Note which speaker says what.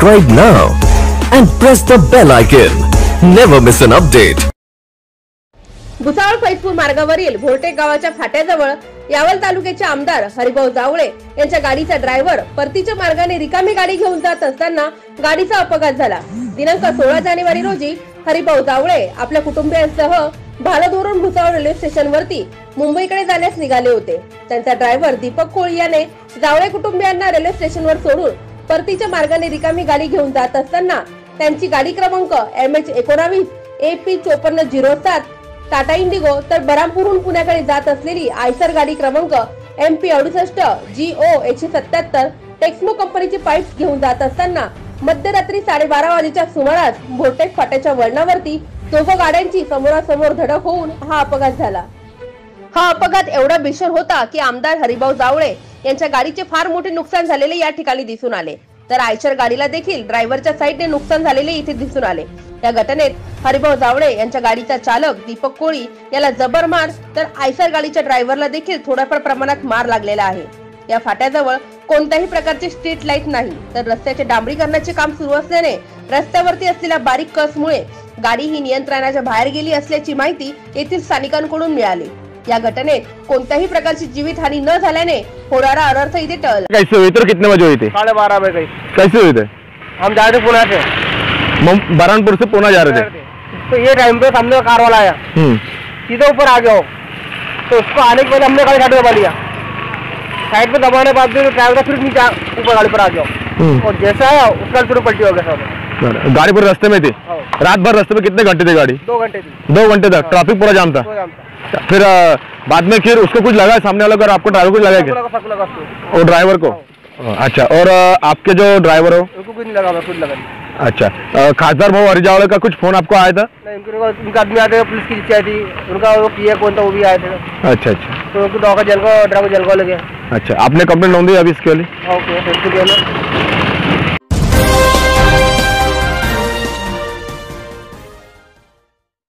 Speaker 1: Subscribe now and press the bell icon. Never miss an update.
Speaker 2: Bhusawal Faizpur मार्गावरील भोरटेक गावाच्या फाट्याजवळ यावल तालुक्याचे आमदार हरिभाऊ जावळे यांच्या गाडीचा ड्रायव्हर परतीच्या मार्गाने रिकामी गाडी घेऊन जात असताना गाडीचा अपघात झाला दिनांक सोळा जानेवारी रोजी हरिभाऊ जावळे आपल्या कुटुंबियांसह भालधोरण भुसावळ रेल्वे स्टेशनवरती मुंबईकडे जाण्यास निघाले होते त्यांचा ड्रायव्हर दीपक कोळी याने जावळे कुटुंबियांना रेल्वे स्टेशनवर सोडून परतीच्या मार्गाने रिकामी गाडी घेऊन जात असताना त्यांची गाडी क्रमांक एम एच एकोणावीस ए पी चोपन्न झिरो सात टाटा इंडिगो तर बरामपूरहून पुण्याकडे जात असलेली आयसर गाडी क्रमांक एम पी अडुसष्ट जी ओ एकशे सत्याहत्तर टेक्समो कंपनीची पाईप्स घेऊन जात असताना मध्यरात्री साडेबारा वाजेच्या सुमारास भोरटेक फाट्याच्या वळणावरती दोघं गाड्यांची समोरासमोर धडक होऊन हा अपघात झाला. हा अपघात एवढा भीषण होता की आमदार हरिभाऊ जावळे यांच्या गाडीचे फार मोठे नुकसान झालेले या ठिकाणी दिसून आले. तर आयशर गाडीला देखील ड्रायव्हरच्या साईडने नुकसान झालेले इथे दिसून आले. या घटनेत हरिभाऊ जावळे यांच्या गाडीचा चालक दीपक कोळी याला जबर मार तर आयसर गाडीच्या ड्रायव्हरला देखील थोड्याफार प्रमाणात मार लागलेला आहे. या फाट्याजवळ कोणत्याही प्रकारचे स्ट्रीट लाइट नाही. तर रस्त्याचे डांबरीकरणाचे काम सुरू असल्याने रस्त्यावरती असलेल्या बारीक कसमुळे गाडी ही नियंत्रणाच्या बाहेर गेली असल्याची माहिती येथील स्थानिकांकडून मिळाली. या घटनेत कोणत्याही प्रकारची जीवितहानी न झाल्याने होणारा अनर्थ इथे टळला.
Speaker 3: कैसे हुई तो कितने बजे हुई थी
Speaker 4: साढ़े बारह बजे गई
Speaker 3: कैसे हुई थे
Speaker 4: हम जा रहे थे पुणे से
Speaker 3: से पूना जा रहे थे.
Speaker 4: तो ये टाइम पे सामने का कार वाला आया
Speaker 3: हम्म,
Speaker 4: सीधे ऊपर आ गया हो. तो उसको आने के बाद हमने गाड़ी साइड दबा लिया. साइड पे दबाने के बाद फिर ड्राइवर फिर नीचे आ- ऊपर गाड़ी पर आ गया
Speaker 3: हम्म।
Speaker 4: और जैसे आया उसका फिर पलटी हो गया सब.
Speaker 3: बरं. गाड़ी पूरे रास्ते में थी?
Speaker 4: हाँ।
Speaker 3: रात भर रास्ते में कितने घंटे थे गाड़ी?
Speaker 4: दो घंटे थी.
Speaker 3: दो घंटे तक? ट्रैफ़िक पूरा जाम था?
Speaker 4: दो जाम था.
Speaker 3: फिर बाद में फिर उसको कुछ लगा सामने वाला को और आपको ड्राइवर कुछ लगा क्या? और ड्राइवर को? अच्छा और आपके जो ड्राइवर हो?
Speaker 4: कुछ नहीं लगा कुछ लगा
Speaker 3: अच्छा खासदार भाव हरिजावड़े का कुछ फ़ोन आपको आया था?
Speaker 4: नहीं, उनका आदमी आए थे पुलिस की चिट्ठी आई थी उनका वो पी कौन था वो भी आए थे।
Speaker 3: अच्छा अच्छा।
Speaker 4: तो उनको डॉक्टर जल को ड्राइवर जल को लगे
Speaker 3: अच्छा आपने कंप्लेंट दी अभी इसके लिए?
Speaker 4: Okay thank you